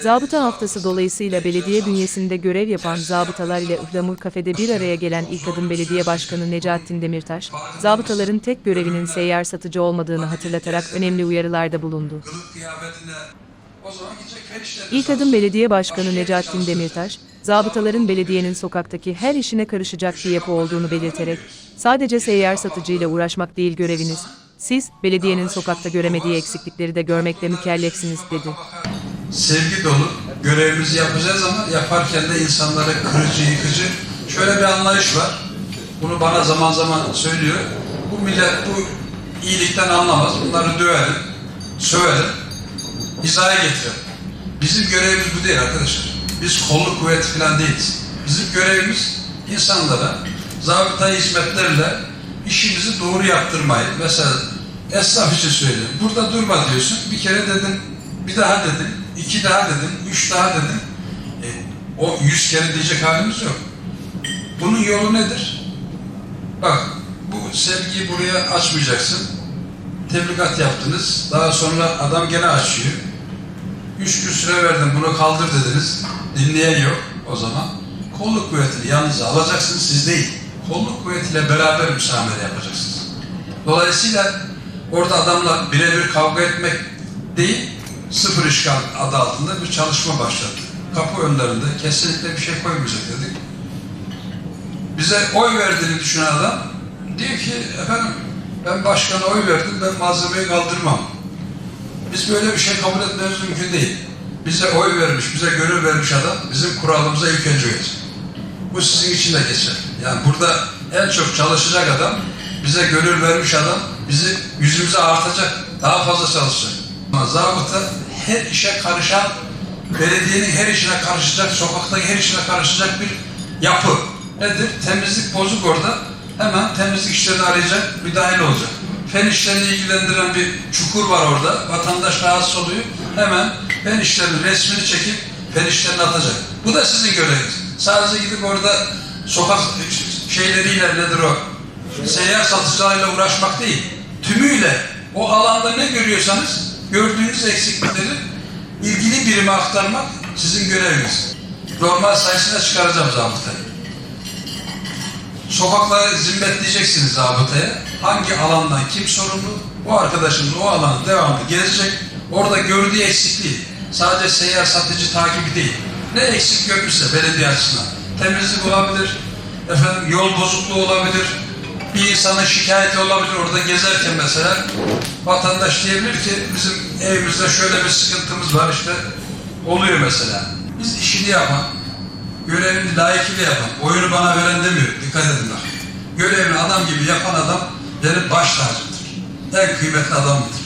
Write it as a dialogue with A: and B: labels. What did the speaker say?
A: Zabıta haftası dolayısıyla belediye bünyesinde görev yapan zabıtalar ile Ihlamur Kafede bir araya gelen ilk adım belediye başkanı Necaettin Demirtaş, zabıtaların tek görevinin seyyar satıcı olmadığını hatırlatarak önemli uyarılarda bulundu. İlk adım belediye başkanı Necaettin Demirtaş, zabıtaların belediyenin sokaktaki her işine karışacak bir yapı olduğunu belirterek, sadece seyyar satıcıyla uğraşmak değil göreviniz, siz, belediyenin sokakta göremediği eksiklikleri de görmekle mükellefsiniz dedi.
B: Sevgi dolu görevimizi yapacağız ama yaparken de insanlara kırıcı, yıkıcı şöyle bir anlayış var. Bunu bana zaman zaman söylüyor. Bu millet bu iyilikten anlamaz. Bunları döverim, söverim, hizaya getirelim. Bizim görevimiz bu değil arkadaşlar. Biz kolluk kuvveti falan değiliz. Bizim görevimiz insanlara zabıta hizmetlerle işimizi doğru yaptırmayı. Mesela esnaf için söylüyorum. Burada durma diyorsun. Bir kere dedim, bir daha dedim, iki daha dedim, üç daha dedim. E, o yüz kere diyecek halimiz yok. Bunun yolu nedir? Bak, bu sevgiyi buraya açmayacaksın. Tebligat yaptınız. Daha sonra adam gene açıyor. Üç gün süre verdim bunu kaldır dediniz. Dinleyen yok o zaman. Kolluk kuvvetini yanınıza alacaksınız siz değil. Kolluk kuvvetiyle beraber müsamere yapacaksınız. Dolayısıyla orada adamla birebir kavga etmek değil, sıfır işgal adı altında bir çalışma başladı. Kapı önlerinde kesinlikle bir şey koymayacak dedik. Bize oy verdiğini düşünen adam diyor ki efendim ben başkana oy verdim ben malzemeyi kaldırmam. Biz böyle bir şey kabul etmemiz mümkün değil. Bize oy vermiş, bize gönül vermiş adam bizim kuralımıza önce uyacak. Bu sizin için de geçer. Yani burada en çok çalışacak adam, bize gönül vermiş adam, bizi yüzümüze artacak, daha fazla çalışacak. Zabıta her işe karışan, belediyenin her işine karışacak, sokaktaki her işine karışacak bir yapı. Nedir? Temizlik bozuk orada. Hemen temizlik işlerini arayacak, müdahil olacak. Fen işlerini ilgilendiren bir çukur var orada. Vatandaş rahatsız oluyor. Hemen fen işlerinin resmini çekip fen işlerini atacak. Bu da sizin göreviniz. Sadece gidip orada sokak şeyleriyle nedir o? Seyyar satıcılarıyla uğraşmak değil. Tümüyle o alanda ne görüyorsanız gördüğünüz eksiklikleri ilgili birime aktarmak sizin göreviniz. Normal sayısına çıkaracağım zabıtayı. Sokakları zimmetleyeceksiniz zabıtaya. Hangi alandan kim sorumlu? O arkadaşımız o alanı devamlı gezecek. Orada gördüğü eksikliği sadece seyyar satıcı takibi değil. Ne eksik görmüşse belediye açısından. Temizlik olabilir, efendim yol bozukluğu olabilir, bir insanın şikayeti olabilir orada gezerken mesela vatandaş diyebilir ki bizim evimizde şöyle bir sıkıntımız var işte oluyor mesela. Biz işini yapan, görevini layıkıyla yapan, oyunu bana veren demiyor. Dikkat edin bak. Görevini adam gibi yapan adam benim baş tacımdır. En kıymetli adamdır.